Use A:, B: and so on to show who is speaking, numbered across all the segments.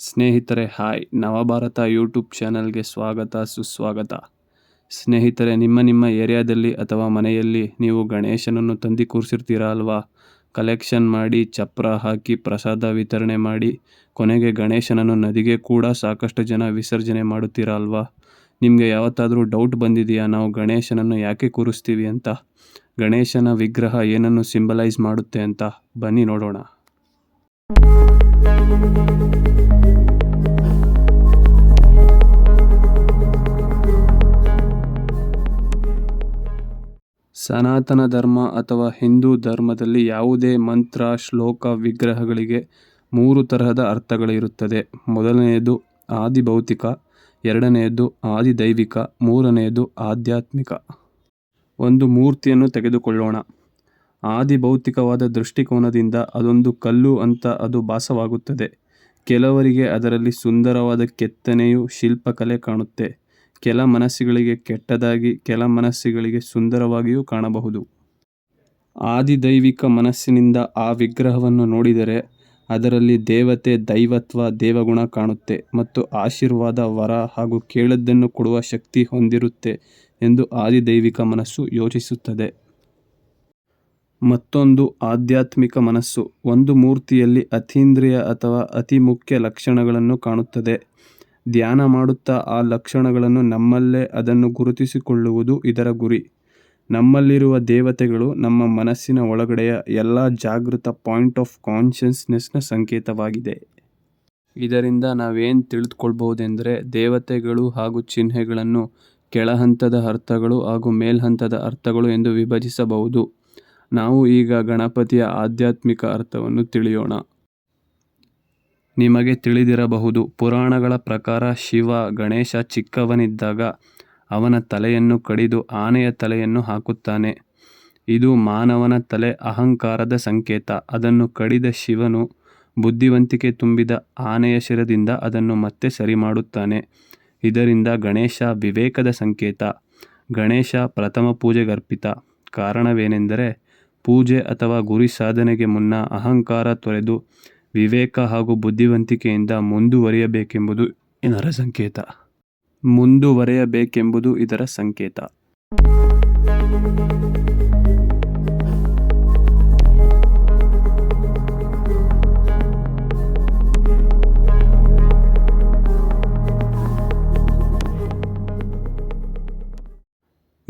A: ಸ್ನೇಹಿತರೆ, ಹಾಯ್. ನವಭಾರತ ಯೂಟ್ಯೂಬ್ ಚಾನಲ್ಗೆ ಸ್ವಾಗತ, ಸುಸ್ವಾಗತ. ಸ್ನೇಹಿತರೆ, ನಿಮ್ಮ ನಿಮ್ಮ ಏರಿಯಾದಲ್ಲಿ ಅಥವಾ ಮನೆಯಲ್ಲಿ ನೀವು ಗಣೇಶನನ್ನು ತಂದು ಕೂರಿಸಿರ್ತೀರ ಅಲ್ವಾ? ಕಲೆಕ್ಷನ್ ಮಾಡಿ, ಚಪ್ರ ಹಾಕಿ, ಪ್ರಸಾದ ವಿತರಣೆ ಮಾಡಿ, ಕೊನೆಗೆ ಗಣೇಶನನ್ನು ನದಿಗೆ ಕೂಡ ಸಾಕಷ್ಟು ಜನ ವಿಸರ್ಜನೆ ಮಾಡುತ್ತೀರ ಅಲ್ವಾ? ನಿಮಗೆ ಯಾವತ್ತಾದರೂ ಡೌಟ್ ಬಂದಿದೆಯಾ? ನಾವು ಗಣೇಶನನ್ನು ಯಾಕೆ ಕೂರಿಸ್ತೀವಿ ಅಂತ? ಗಣೇಶನ ವಿಗ್ರಹ ಏನನ್ನು ಸಿಂಬಲೈಸ್ ಮಾಡುತ್ತೆ ಅಂತ? ಬನ್ನಿ ನೋಡೋಣ. ಸನಾತನ ಧರ್ಮ ಅಥವಾ ಹಿಂದೂ ಧರ್ಮದಲ್ಲಿ ಯಾವುದೇ ಮಂತ್ರ, ಶ್ಲೋಕ, ವಿಗ್ರಹಗಳಿಗೆ ಮೂರು ತರಹದ ಅರ್ಥಗಳಿರುತ್ತದೆ. ಮೊದಲನೆಯದು ಆದಿಭೌತಿಕ, ಎರಡನೆಯದು ಆದಿದೈವಿಕ, ಮೂರನೆಯದು ಆಧ್ಯಾತ್ಮಿಕ. ಒಂದು ಮೂರ್ತಿಯನ್ನು ತೆಗೆದುಕೊಳ್ಳೋಣ. ಆದಿಭೌತಿಕವಾದ ದೃಷ್ಟಿಕೋನದಿಂದ ಅದೊಂದು ಕಲ್ಲು ಅಂತ ಅದು ಭಾಸವಾಗುತ್ತದೆ. ಕೆಲವರಿಗೆ ಅದರಲ್ಲಿ ಸುಂದರವಾದ ಕೆತ್ತನೆಯು ಶಿಲ್ಪಕಲೆ ಕಾಣುತ್ತೆ. ಕೆಲ ಮನಸ್ಸುಗಳಿಗೆ ಕೆಟ್ಟದಾಗಿ, ಕೆಲ ಮನಸ್ಸುಗಳಿಗೆ ಸುಂದರವಾಗಿಯೂ ಕಾಣಬಹುದು. ಆದಿದೈವಿಕ ಮನಸ್ಸಿನಿಂದ ಆ ವಿಗ್ರಹವನ್ನು ನೋಡಿದರೆ ಅದರಲ್ಲಿ ದೇವತೆ, ದೈವತ್ವ, ದೇವಗುಣ ಕಾಣುತ್ತೆ ಮತ್ತು ಆಶೀರ್ವಾದ, ವರ ಹಾಗೂ ಕೇಳದ್ದನ್ನು ಕೊಡುವ ಶಕ್ತಿ ಹೊಂದಿರುತ್ತೆ ಎಂದು ಆದಿದೈವಿಕ ಮನಸ್ಸು ಯೋಚಿಸುತ್ತದೆ. ಮತ್ತೊಂದು ಆಧ್ಯಾತ್ಮಿಕ ಮನಸ್ಸು, ಒಂದು ಮೂರ್ತಿಯಲ್ಲಿ ಅತೀಂದ್ರಿಯ ಅಥವಾ ಅತಿ ಮುಖ್ಯ ಲಕ್ಷಣಗಳನ್ನು ಕಾಣುತ್ತದೆ. ಧ್ಯಾನ ಮಾಡುತ್ತಾ ಆ ಲಕ್ಷಣಗಳನ್ನು ನಮ್ಮಲ್ಲೇ ಅದನ್ನು ಗುರುತಿಸಿಕೊಳ್ಳುವುದು ಇದರ ಗುರಿ. ನಮ್ಮಲ್ಲಿರುವ ದೇವತೆಗಳು ನಮ್ಮ ಮನಸ್ಸಿನ ಒಳಗಡೆಯ ಎಲ್ಲ ಜಾಗೃತ ಪಾಯಿಂಟ್ ಆಫ್ ಕಾನ್ಷಿಯಸ್ನೆಸ್ನ ಸಂಕೇತವಾಗಿದೆ. ಇದರಿಂದ ನಾವೇನು ತಿಳಿದುಕೊಳ್ಬಹುದೆಂದರೆ ದೇವತೆಗಳು ಹಾಗೂ ಚಿಹ್ನೆಗಳನ್ನು ಕೆಳಹಂತದ ಅರ್ಥಗಳು ಹಾಗೂ ಮೇಲ್ಹಂತದ ಅರ್ಥಗಳು ಎಂದು ವಿಭಜಿಸಬಹುದು. ನಾವು ಈಗ ಗಣಪತಿಯ ಆಧ್ಯಾತ್ಮಿಕ ಅರ್ಥವನ್ನು ತಿಳಿಯೋಣ. ನಿಮಗೆ ತಿಳಿದಿರಬಹುದು, ಪುರಾಣಗಳ ಪ್ರಕಾರ ಶಿವ ಗಣೇಶ ಚಿಕ್ಕವನಿದ್ದಾಗ ಅವನ ತಲೆಯನ್ನು ಕಡಿದು ಆನೆಯ ತಲೆಯನ್ನು ಹಾಕುತ್ತಾನೆ. ಇದು ಮಾನವನ ತಲೆ ಅಹಂಕಾರದ ಸಂಕೇತ. ಅದನ್ನು ಕಡಿದ ಶಿವನು ಬುದ್ಧಿವಂತಿಕೆ ತುಂಬಿದ ಆನೆಯ ಶಿರದಿಂದ ಅದನ್ನು ಮತ್ತೆ ಸರಿ ಮಾಡುತ್ತಾನೆ ಇದರಿಂದ ಗಣೇಶ ವಿವೇಕದ ಸಂಕೇತ. ಗಣೇಶ ಪ್ರಥಮ ಪೂಜೆಗರ್ಪಿತ ಕಾರಣವೇನೆಂದರೆ ಪೂಜೆ ಅಥವಾ ಗುರಿ ಸಾಧನೆಗೆ ಮುನ್ನ ಅಹಂಕಾರ ತೊರೆದು ವಿವೇಕ ಹಾಗೂ ಬುದ್ಧಿವಂತಿಕೆಯಿಂದ ಮುಂದುವರಿಯಬೇಕೆಂಬುದು ಇದರ ಸಂಕೇತ. ಮುಂದುವರೆಯಬೇಕೆಂಬುದು ಇದರ ಸಂಕೇತ.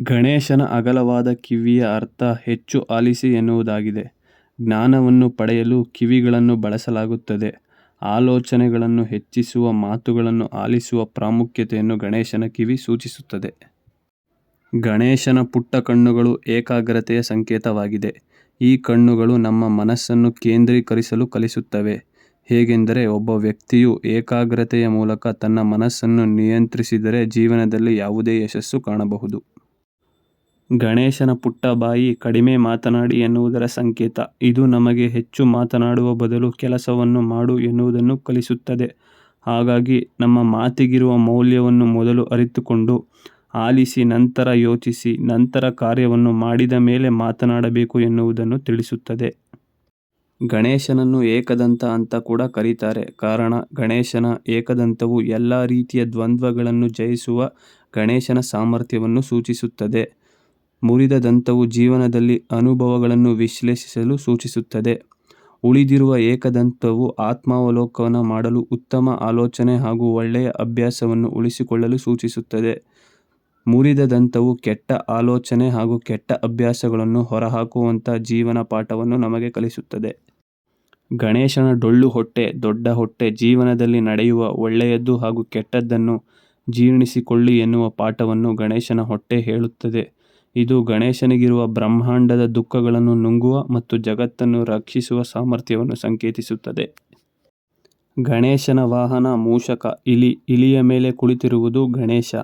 A: ಗಣೇಶನ ಅಗಲವಾದ ಕಿವಿಯ ಅರ್ಥ ಹೆಚ್ಚು ಆಲಿಸಿ ಎನ್ನುವುದಾಗಿದೆ. ಜ್ಞಾನವನ್ನು ಪಡೆಯಲು ಕಿವಿಗಳನ್ನು ಬಳಸಲಾಗುತ್ತದೆ. ಆಲೋಚನೆಗಳನ್ನು ಹೆಚ್ಚಿಸುವ ಮಾತುಗಳನ್ನು ಆಲಿಸುವ ಪ್ರಾಮುಖ್ಯತೆಯನ್ನು ಗಣೇಶನ ಕಿವಿ ಸೂಚಿಸುತ್ತದೆ. ಗಣೇಶನ ಪುಟ್ಟ ಕಣ್ಣುಗಳು ಏಕಾಗ್ರತೆಯ ಸಂಕೇತವಾಗಿದೆ. ಈ ಕಣ್ಣುಗಳು ನಮ್ಮ ಮನಸ್ಸನ್ನು ಕೇಂದ್ರೀಕರಿಸಲು ಕಲಿಸುತ್ತವೆ. ಹೇಗೆಂದರೆ ಒಬ್ಬ ವ್ಯಕ್ತಿಯು ಏಕಾಗ್ರತೆಯ ಮೂಲಕ ತನ್ನ ಮನಸ್ಸನ್ನು ನಿಯಂತ್ರಿಸಿದರೆ ಜೀವನದಲ್ಲಿ ಯಾವುದೇ ಯಶಸ್ಸು ಕಾಣಬಹುದು. ಗಣೇಶನ ಪುಟ್ಟ ಬಾಯಿ ಕಡಿಮೆ ಮಾತನಾಡಿ ಎನ್ನುವುದರ ಸಂಕೇತ. ಇದು ನಮಗೆ ಹೆಚ್ಚು ಮಾತನಾಡುವ ಬದಲು ಕೆಲಸವನ್ನು ಮಾಡು ಎನ್ನುವುದನ್ನು ಕಲಿಸುತ್ತದೆ. ಹಾಗಾಗಿ ನಮ್ಮ ಮಾತಿಗಿರುವ ಮೌಲ್ಯವನ್ನು ಮೊದಲು ಅರಿತುಕೊಂಡು ಆಲಿಸಿ ನಂತರ ಯೋಚಿಸಿ ನಂತರ ಕಾರ್ಯವನ್ನು ಮಾಡಿದ ಮೇಲೆ ಮಾತನಾಡಬೇಕು ಎನ್ನುವುದನ್ನು ತಿಳಿಸುತ್ತದೆ. ಗಣೇಶನನ್ನು ಏಕದಂತ ಅಂತ ಕೂಡ ಕರೀತಾರೆ. ಕಾರಣ ಗಣೇಶನ ಏಕದಂತವು ಎಲ್ಲ ರೀತಿಯ ದ್ವಂದ್ವಗಳನ್ನು ಜಯಿಸುವ ಗಣೇಶನ ಸಾಮರ್ಥ್ಯವನ್ನು ಸೂಚಿಸುತ್ತದೆ. ಮುರಿದ ದಂತವು ಜೀವನದಲ್ಲಿ ಅನುಭವಗಳನ್ನು ವಿಶ್ಲೇಷಿಸಲು ಸೂಚಿಸುತ್ತದೆ. ಉಳಿದಿರುವ ಏಕದಂತವು ಆತ್ಮಾವಲೋಕನ ಮಾಡಲು ಉತ್ತಮ ಆಲೋಚನೆ ಹಾಗೂ ಒಳ್ಳೆಯ ಅಭ್ಯಾಸವನ್ನು ಉಳಿಸಿಕೊಳ್ಳಲು ಸೂಚಿಸುತ್ತದೆ. ಮುರಿದ ದಂತವು ಕೆಟ್ಟ ಆಲೋಚನೆ ಹಾಗೂ ಕೆಟ್ಟ ಅಭ್ಯಾಸಗಳನ್ನು ಹೊರಹಾಕುವಂಥ ಜೀವನ ಪಾಠವನ್ನು ನಮಗೆ ಕಲಿಸುತ್ತದೆ. ಗಣೇಶನ ಡೊಳ್ಳು ಹೊಟ್ಟೆ, ದೊಡ್ಡ ಹೊಟ್ಟೆ, ಜೀವನದಲ್ಲಿ ನಡೆಯುವ ಒಳ್ಳೆಯದ್ದು ಹಾಗೂ ಕೆಟ್ಟದ್ದನ್ನು ಜೀರ್ಣಿಸಿಕೊಳ್ಳಿ ಎನ್ನುವ ಪಾಠವನ್ನು ಗಣೇಶನ ಹೊಟ್ಟೆ ಹೇಳುತ್ತದೆ. ಇದು ಗಣೇಶನಿಗಿರುವ ಬ್ರಹ್ಮಾಂಡದ ದುಃಖಗಳನ್ನು ನುಂಗುವ ಮತ್ತು ಜಗತ್ತನ್ನು ರಕ್ಷಿಸುವ ಸಾಮರ್ಥ್ಯವನ್ನು ಸಂಕೇತಿಸುತ್ತದೆ. ಗಣೇಶನ ವಾಹನ ಮೂಷಕ, ಇಲಿ, ಇಲಿಯ ಮೇಲೆ ಕುಳಿತಿರುವುದು ಗಣೇಶ.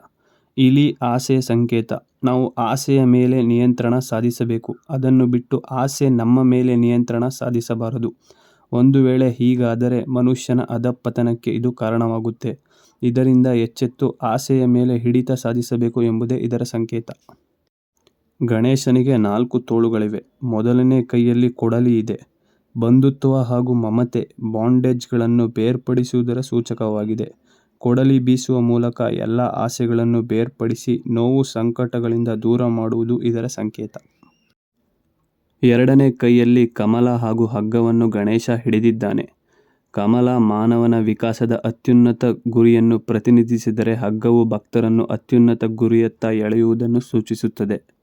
A: ಇಲಿ ಆಸೆಯ ಸಂಕೇತ. ನಾವು ಆಸೆಯ ಮೇಲೆ ನಿಯಂತ್ರಣ ಸಾಧಿಸಬೇಕು. ಅದನ್ನು ಬಿಟ್ಟು ಆಸೆ ನಮ್ಮ ಮೇಲೆ ನಿಯಂತ್ರಣ ಸಾಧಿಸಬಾರದು. ಒಂದು ವೇಳೆ ಹೀಗಾದರೆ ಮನುಷ್ಯನ ಅಧಃಪತನಕ್ಕೆ ಇದು ಕಾರಣವಾಗುತ್ತೆ. ಇದರಿಂದ ಎಚ್ಚೆತ್ತು ಆಸೆಯ ಮೇಲೆ ಹಿಡಿತ ಸಾಧಿಸಬೇಕು ಎಂಬುದೇ ಇದರ ಸಂಕೇತ. ಗಣೇಶನಿಗೆ ನಾಲ್ಕು ತೋಳುಗಳಿವೆ. ಮೊದಲನೇ ಕೈಯಲ್ಲಿ ಕೊಡಲಿ ಇದೆ. ಬಂಧುತ್ವ ಹಾಗೂ ಮಮತೆ ಬಾಂಡೇಜ್ಗಳನ್ನು ಬೇರ್ಪಡಿಸುವುದರ ಸೂಚಕವಾಗಿದೆ. ಕೊಡಲಿ ಬೀಸುವ ಮೂಲಕ ಎಲ್ಲ ಆಸೆಗಳನ್ನು ಬೇರ್ಪಡಿಸಿ ನೋವು ಸಂಕಟಗಳಿಂದ ದೂರ ಮಾಡುವುದು ಇದರ ಸಂಕೇತ. ಎರಡನೇ ಕೈಯಲ್ಲಿ ಕಮಲ ಹಾಗೂ ಹಗ್ಗವನ್ನು ಗಣೇಶ ಹಿಡಿದಿದ್ದಾನೆ. ಕಮಲ ಮಾನವನ ವಿಕಾಸದ ಅತ್ಯುನ್ನತ ಗುರಿಯನ್ನು ಪ್ರತಿನಿಧಿಸಿದರೆ ಹಗ್ಗವು ಭಕ್ತರನ್ನು ಅತ್ಯುನ್ನತ ಗುರಿಯತ್ತ ಎಳೆಯುವುದನ್ನು ಸೂಚಿಸುತ್ತದೆ.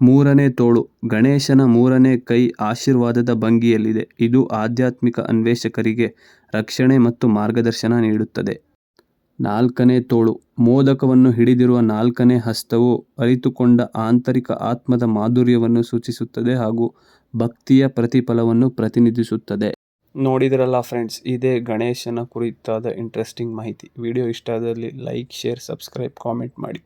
A: ಮೂರನೇ ತೋಳು. ಗಣೇಶನ ಮೂರನೇ ಕೈ ಆಶೀರ್ವಾದದ ಭಂಗಿಯಲ್ಲಿದೆ. ಇದು ಆಧ್ಯಾತ್ಮಿಕ ಅನ್ವೇಷಕರಿಗೆ ರಕ್ಷಣೆ ಮತ್ತು ಮಾರ್ಗದರ್ಶನ ನೀಡುತ್ತದೆ. ನಾಲ್ಕನೇ ತೋಳು. ಮೋದಕವನ್ನು ಹಿಡಿದಿರುವ ನಾಲ್ಕನೇ ಹಸ್ತವು ಅರಿತುಕೊಂಡ ಆಂತರಿಕ ಆತ್ಮದ ಮಾಧುರ್ಯವನ್ನು ಸೂಚಿಸುತ್ತದೆ ಹಾಗೂ ಭಕ್ತಿಯ ಪ್ರತಿಫಲವನ್ನು ಪ್ರತಿನಿಧಿಸುತ್ತದೆ. ನೋಡಿದ್ರಲ್ಲ ಫ್ರೆಂಡ್ಸ್, ಇದೇ ಗಣೇಶನ ಕುರಿತಾದ ಇಂಟ್ರೆಸ್ಟಿಂಗ್ ಮಾಹಿತಿ. ವಿಡಿಯೋ ಇಷ್ಟ ಆದಲ್ಲಿ ಲೈಕ್ ಶೇರ್ ಸಬ್ಸ್ಕ್ರೈಬ್ ಕಾಮೆಂಟ್ ಮಾಡಿ.